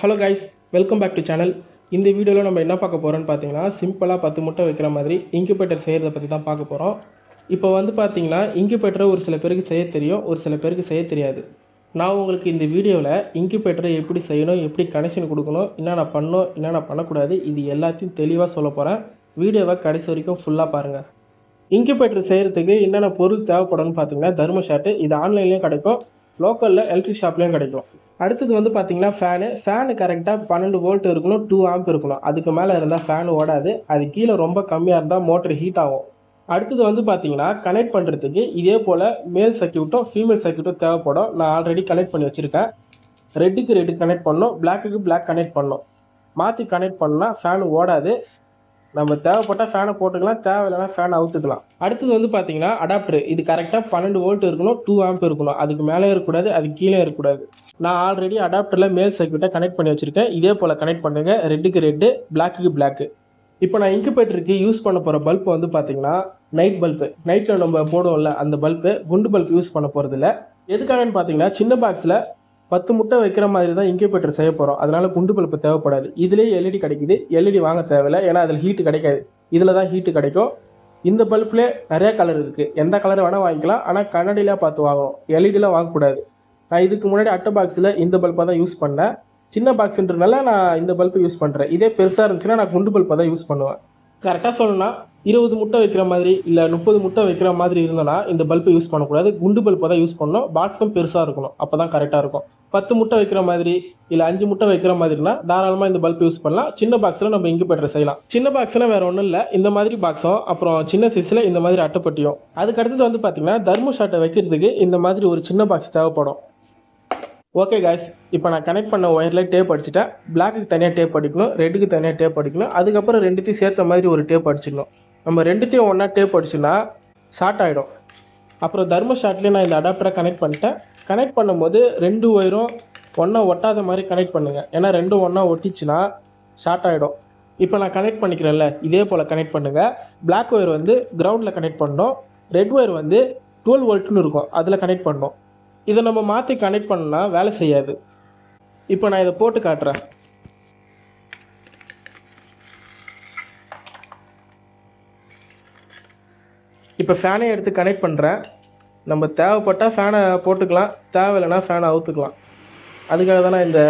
Hello guys welcome back to channel இந்த வீடியோவில் நம்ம என்ன பார்க்க போகிறோம்னு பார்த்தீங்கன்னா சிம்பிளாக பத்து முட்டை வைக்கிற மாதிரி இன்குபேட்டர் செய்கிறத பற்றி தான் பார்க்க போகிறோம் இப்போ வந்து பார்த்தீங்கன்னா இன்குபேட்டரை ஒரு சில பேருக்கு செய்ய தெரியும் ஒரு சில பேருக்கு செய்ய தெரியாது. நான் உங்களுக்கு இந்த வீடியோவில் இன்குபேட்டரை எப்படி செய்யணும் எப்படி கனெக்ஷன் கொடுக்கணும் என்னென்ன பண்ணணும் என்னென்ன பண்ணக்கூடாது இது எல்லாத்தையும் தெளிவாக சொல்ல போகிறேன் வீடியோவை கடைசி வரைக்கும் ஃபுல்லாக பாருங்கள் இன்குபேட்டர் செய்கிறதுக்கு என்னென்ன பொருள் தேவைப்படும்னு பார்த்தீங்கன்னா தர்ம ஷாட்டு இது ஆன்லைன்லேயும் கிடைக்கும் லோக்கலில் எலக்ட்ரிக் ஷாப்லேயும் கிடைக்கும். அடுத்தது வந்து பார்த்தீங்கன்னா ஃபேனு ஃபேனு கரெக்டாக பன்னெண்டு வோல்ட் இருக்கணும் டூ ஆம்ப் இருக்கணும். அதுக்கு மேலே இருந்தால் ஃபேன் ஓடாது. அது கீழே ரொம்ப கம்மியாக இருந்தால் மோட்டர் ஹீட் ஆகும். அடுத்தது வந்து பார்த்தீங்கன்னா கனெக்ட் பண்ணுறதுக்கு இதே போல் மேல் சர்க்கியூட்டும் ஃபீமேல் சர்க்கியூட்டும் தேவைப்படும். நான் ஆல்ரெடி கனெக்ட் பண்ணி வச்சுருக்கேன். ரெட்டுக்கு ரெட்டு கனெக்ட் பண்ணோம் பிளாக்குக்கு பிளாக் கனெக்ட் பண்ணணும் மாற்றி கனெக்ட் பண்ணால் ஃபேன் ஓடாது. நம்ம தேவைப்பட்டால் ஃபேனை போட்டுக்கலாம் தேவையில்லைனா ஃபேன் அவுத்துக்கலாம். அடுத்தது வந்து பார்த்தீங்கன்னா அடாப்டர் இது கரெக்டாக பன்னெண்டு வோல்ட் இருக்கணும் டூ ஆம்ப் இருக்கணும். அதுக்கு மேலே இருக்கக்கூடாது அது கீழே இருக்கக்கூடாது. நான் ஆல்ரெடி அடாப்டரில் மேல் சர்க்கியூட்டை கனெக்ட் பண்ணி வச்சுருக்கேன். இதே போல் கனெக்ட் பண்ணுங்கள் ரெட்டுக்கு ரெட்டு பிளாக்குக்கு பிளாக்கு இப்போ நான் இன்குபேட்டருக்கு யூஸ் பண்ண போகிற பல்ப் வந்து பார்த்தீங்கன்னா நைட் பல்பு நைட்டில் நம்ம போடுவோம்ல அந்த பல்பு குண்டு பல்ப் யூஸ் பண்ண போகிறதில்ல எதுக்காகன்னு பார்த்தீங்கன்னா சின்ன பாக்ஸில் பத்து முட்டை வைக்கிற மாதிரி தான் இன்குபேட்டர் செய்ய போகிறோம் அதனால் குண்டு பல்ப்பு தேவைப்படாது. இதுலேயே எல்இடி கிடைக்குது. எல்இடி வாங்க தேவையில்ல. ஏன்னா அதில் ஹீட்டு கிடைக்காது. இதில் தான் ஹீட்டு கிடைக்கும். இந்த பல்ப்லேயே நிறையா கலர் இருக்குது எந்த கலர் வேணால் வாங்கிக்கலாம். ஆனால் கண்ணாடியில் பார்த்து வாங்கணும். எல்இடியில் வாங்கக்கூடாது. நான் இதுக்கு முன்னாடி அட்டை பாக்ஸில் இந்த பல்பை தான் யூஸ் பண்ணேன். சின்ன பாக்ஸுன்றதுனால நான் இந்த பல்பை யூஸ் பண்ணுறேன் இதே பெருசாக இருந்துச்சுன்னா நான் குண்டு பல்பை தான் யூஸ் பண்ணுவேன். கரெக்டாக சொல்லணும்னா இருபது முட்டை வைக்கிற மாதிரி இல்லை முப்பது முட்டை வைக்கிற மாதிரி இருந்தோன்னா இந்த பல்பை யூஸ் பண்ணக்கூடாது. குண்டு பல்பை தான் யூஸ் பண்ணணும். பாக்ஸும் பெருசாக இருக்கணும். அப்போ தான் கரெக்டாக இருக்கும். பத்து முட்டை வைக்கிற மாதிரி இல்லை அஞ்சு முட்டை வைக்கிற மாதிரினா தாராளமாக இந்த பல்ப் யூஸ் பண்ணலாம். சின்ன பாக்ஸில் நம்ம இன்குபேட்டர் செய்யலாம். சின்ன பாக்ஸில் வேறு ஒன்றும் இல்லை. இந்த மாதிரி பாக்ஸும் அப்புறம் சின்ன சைஸில் இந்த மாதிரி அட்டைப்பட்டியும் அதுக்கு அடுத்தது வந்து பார்த்தீங்கன்னா தர்ம ஷாட்டை வைக்கிறதுக்கு இந்த மாதிரி ஒரு சின்ன பாக்ஸ் தேவைப்படும். ஓகே காய்ஸ் இப்போ நான் கனெக்ட் பண்ண ஒயரில் டேப் அடிச்சிட்டேன் பிளாக்குக்கு தனியாக டேப் அடிக்கணும் ரெட்டுக்கு தனியாக டேப் அடிக்கணும் அதுக்கப்புறம் ரெண்டுத்தையும் சேர்த்த மாதிரி ஒரு டேப் அடிச்சிடணும் நம்ம ரெண்டுத்தையும் ஒன்றா டேப் அடிச்சுன்னா ஷார்ட் ஆகிடும் அப்புறம் தர்ம ஷார்ட்லேயே நான் இந்த அடாப்டரை கனெக்ட் பண்ணிட்டேன். கனெக்ட் பண்ணும்போது ரெண்டு ஒயரும் ஒன்றா ஒட்டாத மாதிரி கனெக்ட் பண்ணுங்கள் ஏன்னா ரெண்டும் ஒன்றா ஒட்டிச்சுன்னா ஷார்ட் ஆகிடும் இப்போ நான் கனெக்ட் பண்ணிக்கிறேன்ல இதே போல் கனெக்ட் பண்ணுங்கள் பிளாக் ஒயர் வந்து கிரவுண்டில் கனெக்ட் பண்ணோம். ரெட் ஒயர் வந்து டுவெல் வோல்ட்னு இருக்கும். அதில் கனெக்ட் பண்ணோம். இதை நம்ம மாற்றி கனெக்ட் பண்ணால் வேலை செய்யாது. இப்போ நான் இதை போட்டு காட்டுறேன். இப்போ ஃபேனை எடுத்து கனெக்ட் பண்ணுறேன் நம்ம தேவைப்பட்டால் ஃபேனை போட்டுக்கலாம். தேவையில்லைனா ஃபேனை அவுத்துக்கலாம். அதுக்காக தான் நான் இந்த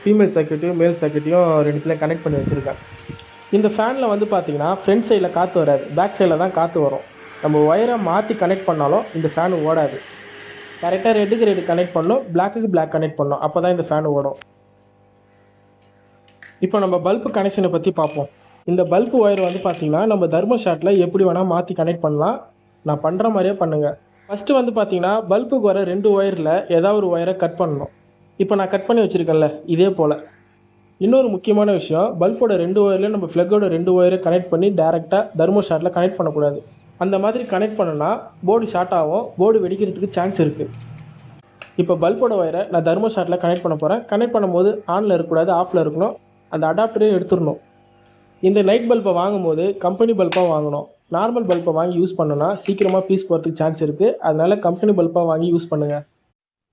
ஃபீமேல் சர்க்கியூட்டையும் மேல் சர்க்கியூட்டையும் ரெண்டுத்துலையும் கனெக்ட் பண்ணி வச்சுருக்கேன். இந்த ஃபேனில் வந்து பார்த்தீங்கன்னா ஃப்ரண்ட் சைடில் காற்று வராது. பேக் சைடில் தான் காற்று வரும். நம்ம ஒயரை மாற்றி கனெக்ட் பண்ணாலும் இந்த ஃபேன் ஓடாது. கரெக்டாக ரெட்டுக்கு ரெட்டு கனெக்ட் பண்ணணும் பிளாக்குக்கு பிளாக் கனெக்ட் பண்ணணும் அப்போ தான் இந்த ஃபேன் ஓடும். இப்போ நம்ம பல்பு கனெக்ஷனை பற்றி பார்ப்போம். இந்த பல்பு ஒயர் வந்து பார்த்தீங்கன்னா நம்ம தர்ம ஷாட்டில் எப்படி வேணால் மாற்றி கனெக்ட் பண்ணலாம். நான் பண்ணுற மாதிரியே பண்ணுங்கள் ஃபஸ்ட்டு வந்து பார்த்தீங்கன்னா பல்புக்கு வர ரெண்டு ஒயரில் ஏதாவது ஒரு ஒயரை கட் பண்ணணும். இப்போ நான் கட் பண்ணி வச்சுருக்கேன்ல இதே போல். இன்னொரு முக்கியமான விஷயம் பல்போட ரெண்டு ஒயரில் நம்ம ஃப்ளக்கோட ரெண்டு ஒயரை கனெக்ட் பண்ணி டேரெக்டாக தர்ம ஷாட்டில் கனெக்ட் பண்ணக்கூடாது. அந்த மாதிரி கனெக்ட் பண்ணோன்னா போர்டு ஷார்ட் ஆகும். போர்டு வெடிக்கிறதுக்கு சான்ஸ் இருக்குது இப்போ பல்போட ஒயரை நான் தர்ம ஷாட்டில் கனெக்ட் பண்ண போகிறேன் கனெக்ட் பண்ணும்போது ஆனில் இருக்கக்கூடாது ஆஃபில் இருக்கணும். அந்த அடாப்டரையும் எடுத்துடணும். இந்த நைட் பல்பை வாங்கும்போது கம்பெனி பல்பாக வாங்கணும். நார்மல் பல்பை வாங்கி யூஸ் பண்ணோன்னா சீக்கிரமாக பீஸ் போகிறதுக்கு சான்ஸ் இருக்குது அதனால் கம்பெனி பல்பாக வாங்கி யூஸ் பண்ணுங்கள்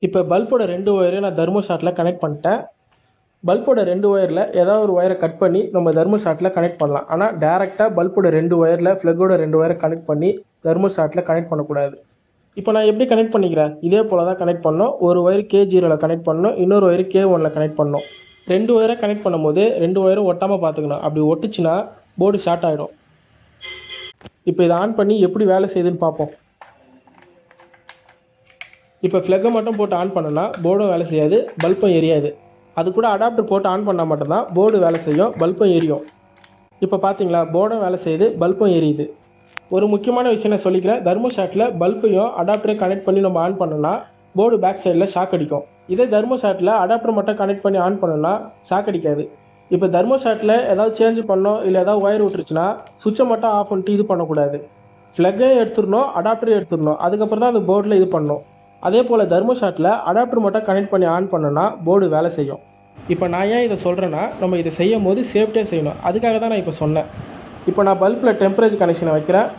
இப்போ பல்போட ரெண்டு ஒயரையும் நான் தர்மோ ஷார்ட்டில் கனெக்ட் பண்ணிட்டேன். பல்போட ரெண்டு ஒயரில் ஏதாவது ஒரு ஒயரை கட் பண்ணி நம்ம தர்ம ஷாட்டில் கனெக்ட் பண்ணலாம். ஆனால் டேரெக்டாக பல்போட ரெண்டு ஒயரில் ஃப்ளக்கோட ரெண்டு ஒயரை கனெக்ட் பண்ணி தர்ம ஷாட்டில் கனெக்ட் பண்ணக்கூடாது. இப்போ நான் எப்படி கனெக்ட் பண்ணிக்கிறேன்? இதே போல் தான் கனெக்ட் பண்ணோம் ஒரு ஒயர் கே ஜீரோவில் கனெக்ட் பண்ணணும். இன்னொரு ஒயர் கே ஒனில் கனெக்ட் பண்ணணும். ரெண்டு ஒயரை கனெக்ட் பண்ணும்போது ரெண்டு ஒயரும் ஒட்டாமல் பார்த்துக்கணும். அப்படி ஒட்டுச்சுன்னா போர்டு ஷார்ட் ஆகிடும் இப்போ இதை ஆன் பண்ணி எப்படி வேலை செய்யுதுன்னு பார்ப்போம். இப்போ ஃப்ளக்கை மட்டும் போட்டு ஆன் பண்ணோன்னா போர்டும் வேலை செய்யாது பல்பும் எரியாது. அது கூட அடாப்டர் போட்டு ஆன் பண்ணால் மட்டும்தான் போர்டு வேலை செய்யும் பல்பும் எரியும். இப்போ பார்த்தீங்களா போர்டும் வேலை செய்யுது பல்பும் எரியுது. ஒரு முக்கியமான விஷயம் நான் சொல்லிக்கிறேன் தர்மோ ஷாட்டில் பல்பையும் அடாப்டரையும் கனெக்ட் பண்ணி நம்ம ஆன் பண்ணோன்னா போர்டு பேக் சைடில் ஷாக் அடிக்கும். இதே தர்மோ ஷாட்டில் அடாப்டர் மட்டும் கனெக்ட் பண்ணி ஆன் பண்ணோன்னா ஷாக் அடிக்காது. இப்போ தர்மோ ஷாட்டில் ஏதாவது சேஞ்ச் பண்ணோம் இல்லை ஏதாவது ஒயர் விட்டுருச்சுன்னா சுவிட்சை மட்டும் ஆஃப் பண்ணிட்டு இது பண்ணக்கூடாது. ஃப்ளக்கையும் எடுத்துடணும் அடாப்டரையும் எடுத்துடணும். அதுக்கப்புறம் தான் அந்த போர்டில் இது பண்ணணும் அதே போல் தர்மோ ஷாட்டில் அடாப்டர் மட்டும் கனெக்ட் பண்ணி ஆன் பண்ணோன்னா போர்டு வேலை செய்யும். இப்போ நான் ஏன் இதை சொல்கிறேன்னா நம்ம இதை செய்யும் போது சேஃப்டியாக செய்யணும். அதுக்காக தான் நான் இப்போ சொன்னேன். இப்போ நான் பல்பில் டெம்பரேச்சர் கனெக்ஷனை வைக்கிறேன்.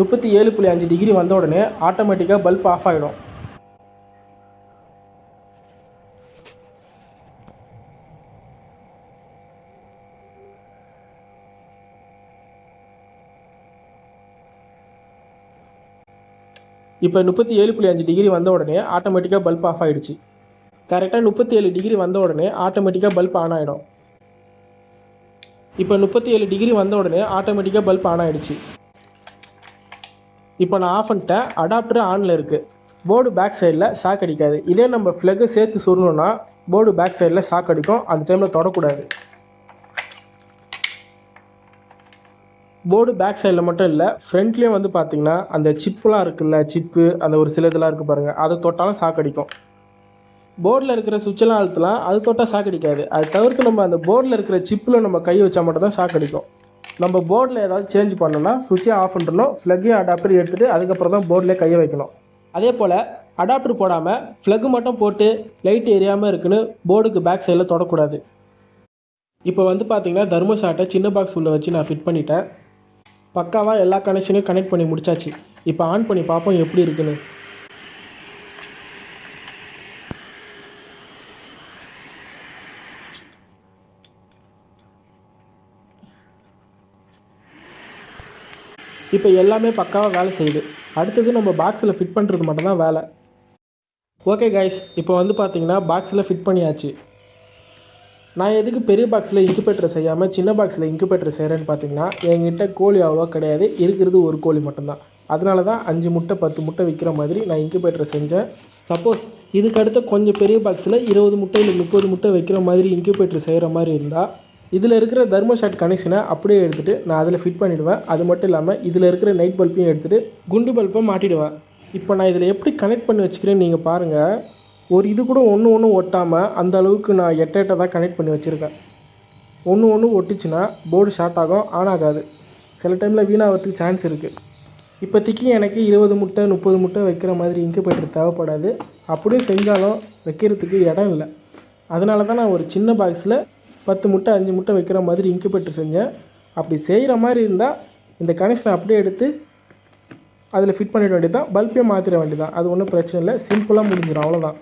முப்பத்தி ஏழு புள்ளி அஞ்சு டிகிரி வந்த உடனே ஆட்டோமேட்டிக்காக பல்ப் ஆஃப் ஆகிடும் இப்போ முப்பத்தி ஏழு புள்ளி அஞ்சு டிகிரி வந்த உடனே ஆட்டோமேட்டிக்காக பல்ப் ஆஃப் ஆகிடுச்சு கரெக்டாக முப்பத்தி ஏழு டிகிரி வந்த உடனே ஆட்டோமேட்டிக்காக பல்ப் ஆன் ஆகிடும் இப்போ முப்பத்தி ஏழு டிகிரி வந்த உடனே ஆட்டோமேட்டிக்காக பல்ப் ஆன் ஆகிடுச்சு இப்போ நான் ஆஃப் பண்ணிட்டேன். அடாப்டர் ஆனில் இருக்குது போர்டு பேக் சைடில் ஷாக் அடிக்காது. இதே நம்ம ஃப்ளக்கு சேர்த்து சொல்லணும்னா போர்டு பேக் சைடில் ஷாக் அடிக்கும். அந்த டைமில் தொடக்கூடாது. போர்டு பேக் சைடில் மட்டும் இல்லை ஃப்ரண்ட்லேயும் வந்து பார்த்திங்கன்னா அந்த சிப்புலாம் இருக்குல்ல சிப்பு அந்த ஒரு சில இதெல்லாம் இருக்குது பாருங்கள் அதை தொட்டாலும் ஷாக் அடிக்கும். போர்டில் இருக்கிற சுவிட்செல்லாம் அழுத்தலாம். அது தொட்டால் ஷாக் அடிக்காது. அது தவிர்த்து நம்ம அந்த போர்டில் இருக்கிற சிப்பில் நம்ம கை வச்சால் மட்டும் தான் ஷாக் அடிக்கும். நம்ம போர்டில் ஏதாவது சேஞ்ச் பண்ணோம்னா சுவிட்சை ஆஃப் பண்ணணும் ஃப்ளக்கையும் அடாப்டர் எடுத்துகிட்டு அதுக்கப்புறம் தான் போர்டில் கையை வைக்கணும். அதே போல் அடாப்டர் போடாமல் ஃப்ளக்கு மட்டும் போட்டு லைட் எரியாமல் இருக்குன்னு போர்டுக்கு பேக் சைடில் தொடக்கூடாது. இப்போ வந்து பார்த்தீங்கன்னா தர்மசாட்டை சின்ன பாக்ஸ் உள்ளே வச்சு நான் ஃபிட் பண்ணிட்டேன். பக்காவாக எல்லா கனெக்ஷனையும் கனெக்ட் பண்ணி முடிச்சாச்சு. இப்போ ஆன் பண்ணி பார்ப்போம் எப்படி இருக்குன்னு. இப்போ எல்லாமே பக்காவாக வேலை செய்யுது. அடுத்தது நம்ம பாக்ஸில் ஃபிட் பண்ணுறது மட்டும்தான் வேலை. ஓகே கைஸ் இப்போ வந்து பார்த்தீங்கன்னா பாக்ஸில் ஃபிட் பண்ணியாச்சு. நான் எதுக்கு பெரிய பாக்ஸில் இன்குபேட்டர் செய்யாமல் சின்ன பாக்ஸில் இன்குபேட்டர் செய்கிறேன்னு பார்த்தீங்கன்னா என்கிட்ட கோழி அவ்வளோவா கிடையாது. இருக்கிறது ஒரு கோழி மட்டும்தான். அதனால தான் அஞ்சு முட்டை பத்து முட்டை விற்கிற மாதிரி நான் இன்குபேட்டர் செஞ்சேன். சப்போஸ் இதுக்கு அடுத்த கொஞ்சம் பெரிய பாக்ஸில் இருபது முட்டை இல்லை முப்பது முட்டை வைக்கிற மாதிரி இன்குபேட்டர் செய்கிற மாதிரி இருந்தால் இதில் இருக்கிற தர்மோஷாட் கனெக்ஷனை அப்படியே எடுத்துகிட்டு நான் அதில் ஃபிட் பண்ணிவிடுவேன் அது மட்டும் இல்லாமல் இதில் இருக்கிற நைட் பல்பையும் எடுத்துகிட்டு குண்டு பல்பை மாட்டிடுவேன். இப்போ நான் இதில் எப்படி கனெக்ட் பண்ணி வச்சுக்கிறேன்னு நீங்கள் பாருங்கள் ஒரு இது கூட ஒன்று ஒன்று ஒட்டாமல் அந்த அளவுக்கு நான் எட்ட எட்ட தான் கனெக்ட் பண்ணி வச்சுருக்கேன். ஒன்று ஒன்று ஒட்டிச்சுன்னா போர்டு ஷார்ட் ஆகும் ஆன் ஆகாது. சில டைமில் வீணாகிறதுக்கு சான்ஸ் இருக்குது இப்போதைக்கு எனக்கு இருபது முட்டை முப்பது முட்டை வைக்கிற மாதிரி இன்குபேட்டர் தேவைப்படாது. அப்படியே செஞ்சாலும் வைக்கிறதுக்கு இடம் இல்லை. அதனால தான் நான் ஒரு சின்ன பாக்ஸில் பத்து முட்டை அஞ்சு முட்டை வைக்கிற மாதிரி இன்குபேட்டர் செஞ்சேன் அப்படி செய்கிற மாதிரி இருந்தால் இந்த கனெக்ஷனை அப்படியே எடுத்து அதில் ஃபிட் பண்ணிட வேண்டியதான் பல்பே மாற்றிட வேண்டியது தான் அது ஒன்றும் பிரச்சனை இல்லை. சிம்பிளாக முடிஞ்சிடும் அவ்வளோதான்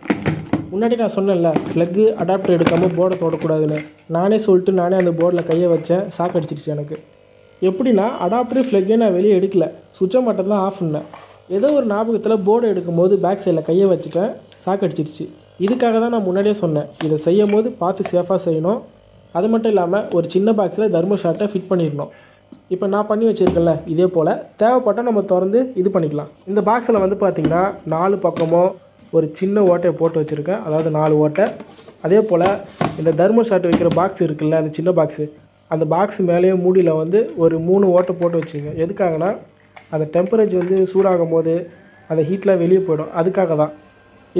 முன்னாடி நான் சொன்னேன்ல ஃப்ளக்கு அடாப்டர் எடுக்காமல் போர்டை தொடக்கூடாதுன்னு. நானே சொல்லிட்டு நானே அந்த போர்டில் கையை வச்சேன். ஷாக் அடிச்சிருச்சு எனக்கு. எப்படின்னா அடாப்டர் ஃப்ளக்கே நான் வெளியே எடுக்கல. சுவிட்சை மட்டும் தான் ஆஃப் பண்ணேன். ஏதோ ஒரு ஞாபகத்தில் போர்டு எடுக்கும்போது பேக் சைடில் கையை வச்சுட்டேன். ஷாக் அடிச்சிருச்சு. இதுக்காக தான் நான் முன்னாடியே சொன்னேன். இதை செய்யும் போது பார்த்து சேஃபாக செய்யணும். அது மட்டும் இல்லாமல் ஒரு சின்ன பாக்ஸில் தர்ம ஷார்ட்டை ஃபிட் பண்ணிடணும். இப்போ நான் பண்ணி வச்சுருக்கேன்ல இதே போல். தேவைப்பட்டால் நம்ம திறந்து இது பண்ணிக்கலாம். இந்த பாக்ஸில் வந்து பார்த்திங்கன்னா நாலு பக்கமும் ஒரு சின்ன ஓட்டையை போட்டு வச்சுருக்கேன். அதாவது நாலு ஓட்டை. அதே போல் இந்த தர்ம ஷார்ட் வைக்கிற பாக்ஸ் இருக்குல்ல அந்த சின்ன பாக்ஸு அந்த பாக்ஸ் மேலேயே மூடியில் வந்து ஒரு மூணு ஓட்டை போட்டு வச்சுங்க. எதுக்காகனா அந்த டெம்பரேச்சர் வந்து சூடாகும் போது அந்த ஹீட்டில் வெளியே போயிடும். அதுக்காக தான்.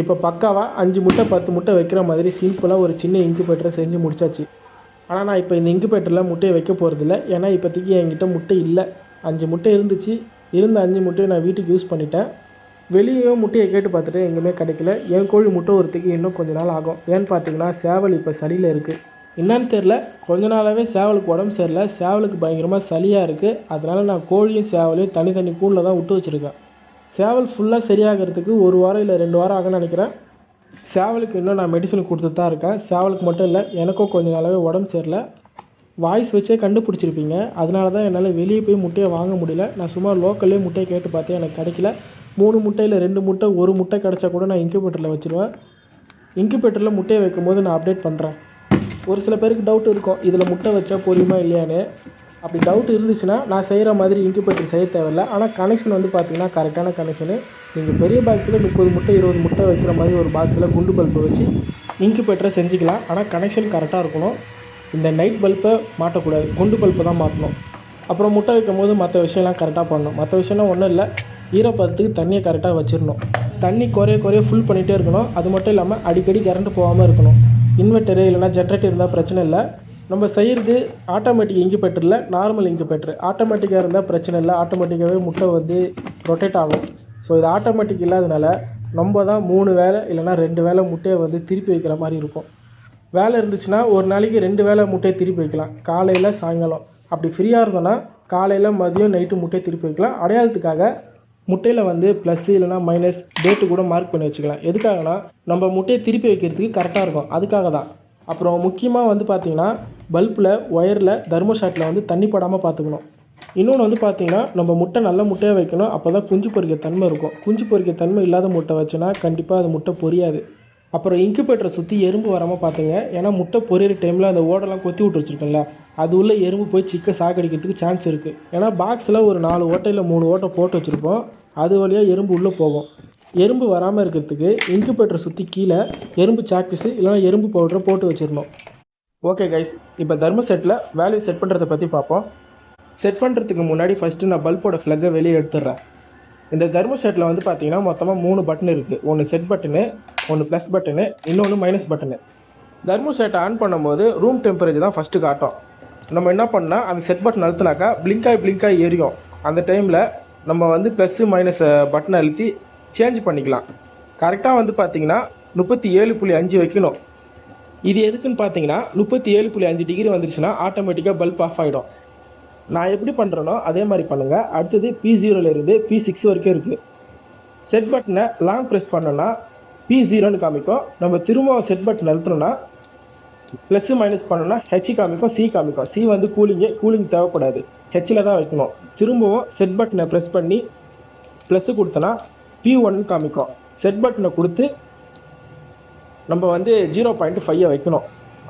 இப்போ பக்காவாக அஞ்சு முட்டை பத்து முட்டை வைக்கிற மாதிரி சிம்பிளாக ஒரு சின்ன இன்குபேட்டரை செஞ்சு முடிச்சாச்சு. ஆனால் நான் இப்போ இந்த இன்குபேட்டரில் முட்டையை வைக்க போகிறதில்ல ஏன்னா இப்போதைக்கு என்கிட்ட முட்டை இல்லை. அஞ்சு முட்டை இருந்துச்சு. இருந்த அஞ்சு முட்டையை நான் வீட்டுக்கு யூஸ் பண்ணிட்டேன். வெளியே முட்டையை கேட்டு பார்த்துட்டு எங்கேயுமே கிடைக்கல. என் கோழி முட்டை ஒருத்துக்கு இன்னும் கொஞ்ச நாள் ஆகும். ஏன்னு பார்த்தீங்கன்னா சேவல் இப்போ சளியில் இருக்குது என்னன்னு தெரில கொஞ்ச நாளாகவே சேவலுக்கு உடம்பு சரியில்லை. சேவலுக்கு பயங்கரமாக சளியாக இருக்குது அதனால் நான் கோழியும் சேவலையும் தனித்தனி கூண்டில் தான் விட்டு வச்சுருக்கேன். சேவல் ஃபுல்லாக சரியாகிறதுக்கு ஒரு வாரம் இல்லை ரெண்டு வாரம் ஆகும்னு நினைக்கிறேன். சேவலுக்கு இன்னும் நான் மெடிசன் கொடுத்துட்டு தான் இருக்கேன். சேவலுக்கு மட்டும் இல்லை எனக்கும் கொஞ்ச நாளாகவே உடம்பு சரியில்லை. வாய்ஸ் வச்சே கண்டுபிடிச்சிருப்பீங்க. அதனால தான் என்னால் வெளியே போய் முட்டையை வாங்க முடியல. நான் சும்மா லோக்கல்லே முட்டையை கேட்டு பார்த்தேன் எனக்கு கிடைக்கல. மூணு முட்டையில் ரெண்டு முட்டை ஒரு முட்டை கிடச்சா கூட நான் இன்குபேட்டரில் வச்சுருவேன். இன்குபேட்டரில் முட்டையை வைக்கும்போது நான் அப்டேட் பண்ணுறேன் ஒரு சில பேருக்கு டவுட் இருக்கும் இதில் முட்டை வச்சா பொரியுமா இல்லையான்னு. அப்படி டவுட் இருந்துச்சுன்னா நான் செய்கிற மாதிரி இன்குபேட்டர் செய்ய தேவையில்ல. ஆனால் கனெக்ஷன் வந்து பார்த்தீங்கன்னா கரெக்டான கனெக்ஷனு நீங்கள் பெரிய பாக்ஸில் முப்பது முட்டை இருபது முட்டை வைக்கிற மாதிரி ஒரு பாக்ஸில் குண்டு பல்பு வச்சு இன்குபேட்டரை செஞ்சுக்கலாம். ஆனால் கனெக்ஷன் கரெக்டாக இருக்கணும். இந்த நைட் பல்பை மாட்டக்கூடாது. குண்டு பல்பை தான் மாட்டணும். அப்புறம் முட்டை வைக்கும் போது மற்ற விஷயம்லாம் கரெக்டாக பண்ணணும். மற்ற விஷயம்லாம் ஒன்றும் இல்லை. ஈரப்பதத்துக்கு தண்ணியை கரெக்டாக வச்சிடணும். தண்ணி குறைய குறைய ஃபுல் பண்ணிகிட்டே இருக்கணும். அது மட்டும் இல்லாமல் அடிக்கடி கரண்ட் போகாமல் இருக்கணும். இன்வெர்ட்டரு இல்லைனா ஜென்ரேட்டர் இருந்தால் பிரச்சனை இல்லை. நம்ம செய்கிறது ஆட்டோமேட்டிக் இன்குபேட்டரில் நார்மல் இன்குபேட்டர் ஆட்டோமேட்டிக்காக இருந்தால் பிரச்சனை இல்லை. ஆட்டோமேட்டிக்காகவே முட்டை வந்து ரொட்டேட் ஆகும். ஸோ இது ஆட்டோமேட்டிக் இல்லாதனால நம்ம தான் மூணு வேலை இல்லைனா ரெண்டு வேலை முட்டையை வந்து திருப்பி வைக்கிற மாதிரி இருக்கும். வேலை இருந்துச்சுன்னா ஒரு நாளைக்கு ரெண்டு வேளை முட்டையை திருப்பி வைக்கலாம். காலையில் சாயங்காலம். அப்படி ஃப்ரீயாக இருந்தோன்னா காலையில் மதியம் நைட்டு முட்டையை திருப்பி வைக்கலாம். அடையாளத்துக்காக முட்டையில் வந்து ப்ளஸ் இல்லைனா மைனஸ் டேட்டு கூட மார்க் பண்ணி வச்சுக்கலாம். எதுக்காகனா நம்ம முட்டையை திருப்பி வைக்கிறதுக்கு கரெக்டாக இருக்கும். அதுக்காக தான். அப்புறம் முக்கியமாக வந்து பார்த்திங்கன்னா பல்பில் ஒயரில் தர்மஷாட்டில் வந்து தண்ணி படாமல் பார்த்துக்கணும். இன்னொன்று வந்து பார்த்தீங்கன்னா நம்ம முட்டை நல்ல முட்டையாக வைக்கணும். அப்போ தான் குஞ்சு பொறிக்க தன்மை இருக்கும். குஞ்சு பொறிக்க தன்மை இல்லாத முட்டை வச்சுன்னா கண்டிப்பாக அது முட்டை பொரியாது. அப்புறம் இன்குபேட்டரை சுற்றி எறும்பு வராமல் பார்த்துங்க ஏன்னா முட்டை பொரியிற டைமில் அந்த ஓடெல்லாம் கொத்தி விட்டு வச்சுருக்கோம்ல அது உள்ள எறும்பு போய் சிக்க சாகடிக்கிறதுக்கு சான்ஸ் இருக்குது ஏன்னா பாக்ஸில் ஒரு நாலு ஓட்டையில் மூணு ஓட்டை போட்டு வச்சுருப்போம். அது வழியாக எறும்பு உள்ளே போகும். எறும்பு வராமல் இருக்கிறதுக்கு இன்குபேட்டரை சுற்றி கீழே எறும்பு சாக்பீஸு இல்லைனா எறும்பு பவுடரை போட்டு வச்சிடணும். ஓகே கைஸ் இப்போ தர்ம செட்டில் வேல்யூ செட் பண்ணுறதை பற்றி பார்ப்போம் செட் பண்ணுறதுக்கு முன்னாடி ஃபஸ்ட்டு நான் பல்போட ஃப்ளக்கை வெளியே எடுத்துடுறேன். இந்த தர்ம வந்து பார்த்தீங்கன்னா மொத்தமாக மூணு பட்டன் இருக்குது ஒன்று செட் பட்டனு ஒன்று ப்ளஸ் பட்டனு இன்னொன்று மைனஸ் பட்டனு தர்ம ஆன் பண்ணும்போது ரூம் டெம்பரேச்சர் தான் ஃபஸ்ட்டு காட்டும். நம்ம என்ன பண்ணால் அந்த செட் பட்டன் அழுத்தினாக்கா பிளிங்காய் பிளிங்காய் எரியும். அந்த டைமில் நம்ம வந்து ப்ளஸ்ஸு மைனஸ் பட்டனை அழுத்தி சேஞ்ச் பண்ணிக்கலாம். கரெக்டாக வந்து பார்த்தீங்கன்னா முப்பத்தி ஏழு புள்ளி அஞ்சு வைக்கணும். இது எதுக்குன்னு பார்த்தீங்கன்னா முப்பத்தி ஏழு புள்ளி அஞ்சு டிகிரி வந்துருச்சுன்னா ஆட்டோமேட்டிக்காக பல்ப் ஆஃப் ஆகிடும் நான் எப்படி பண்ணுறேனோ அதே மாதிரி பண்ணுங்கள் அடுத்தது பி ஜீரோலேருந்து பி சிக்ஸ் வரைக்கும் இருக்குது செட் பட்டனை லாங் ப்ரெஸ் பண்ணோன்னா பி ஜீரோன்னு காமிக்கும். நம்ம திரும்ப செட் பட்டன் அழுத்தணும்னா ப்ளஸ்ஸு மைனஸ் பண்ணோன்னா ஹெச் காமிக்கும் சி காமிக்கும். சி வந்து கூலிங்கு கூலிங் தேவைப்படாது. ஹெச்சில் தான் வைக்கணும். திரும்பவும் செட் பட்டனை ப்ரெஸ் பண்ணி ப்ளஸ்ஸு கொடுத்தோன்னா பி ஒன்னு காமிக்கும். செட் பட்டனை கொடுத்து நம்ம வந்து ஜீரோ பாயிண்ட் ஃபைவை வைக்கணும்.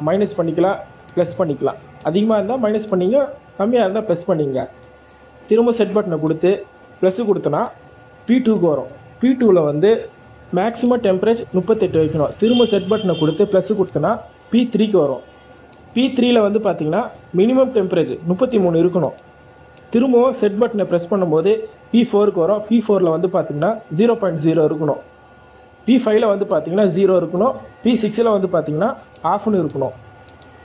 மைனஸ் பண்ணிக்கலாம் ப்ளஸ் பண்ணிக்கலாம். அதிகமாக இருந்தால் மைனஸ் பண்ணிங்க கம்மியாக இருந்தால் ப்ளஸ் பண்ணிங்க. திரும்ப செட் பட்டனை கொடுத்து ப்ளஸ்ஸு கொடுத்தனா பி டூக்கு வரும். பி டூவில் வந்து மேக்ஸிமம் டெம்பரேச்சர் முப்பத்தெட்டு வைக்கணும். திரும்ப செட் பட்டனை கொடுத்து ப்ளஸ்ஸு கொடுத்தனா பி த்ரீக்கு வரும். பி த்ரீயில் வந்து பார்த்திங்கன்னா மினிமம் டெம்பரேச்சர் முப்பத்தி மூணு இருக்கணும். திரும்பவும் செட் பட்டனை ப்ரெஸ் பண்ணும்போது பி ஃபோருக்கு வரும். பி ஃபோரில் வந்து பார்த்திங்கன்னா ஜீரோ பாயிண்ட் ஜீரோ இருக்கணும். பி ஃபைவ்ல வந்து பார்த்திங்கன்னா ஜீரோ இருக்கணும். பி சிக்ஸில் வந்து பார்த்தீங்கன்னா ஆஃப்னு இருக்கணும்.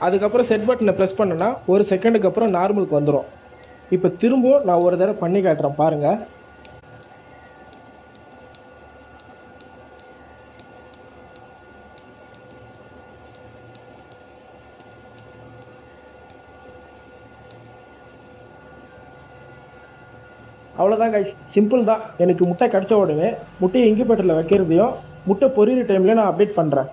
அதுக்கப்புறம் செட் பட்டனை ப்ரெஸ் பண்ணேன்னா ஒரு செகண்டுக்கு அப்புறம் நார்மலுக்கு வந்துடும் இப்போ திரும்பவும் நான் ஒரு தடவை பண்ணி காட்டுறேன் பாருங்கள் அவ்வளோதான் கைஸ் சிம்பிள் தான். எனக்கு முட்டை கிடச்ச உடனே முட்டையை இன்குபேட்டரில் வைக்கிறதையும் முட்டை பொரியிற டைமில் நான் அப்டேட் பண்ணுறேன்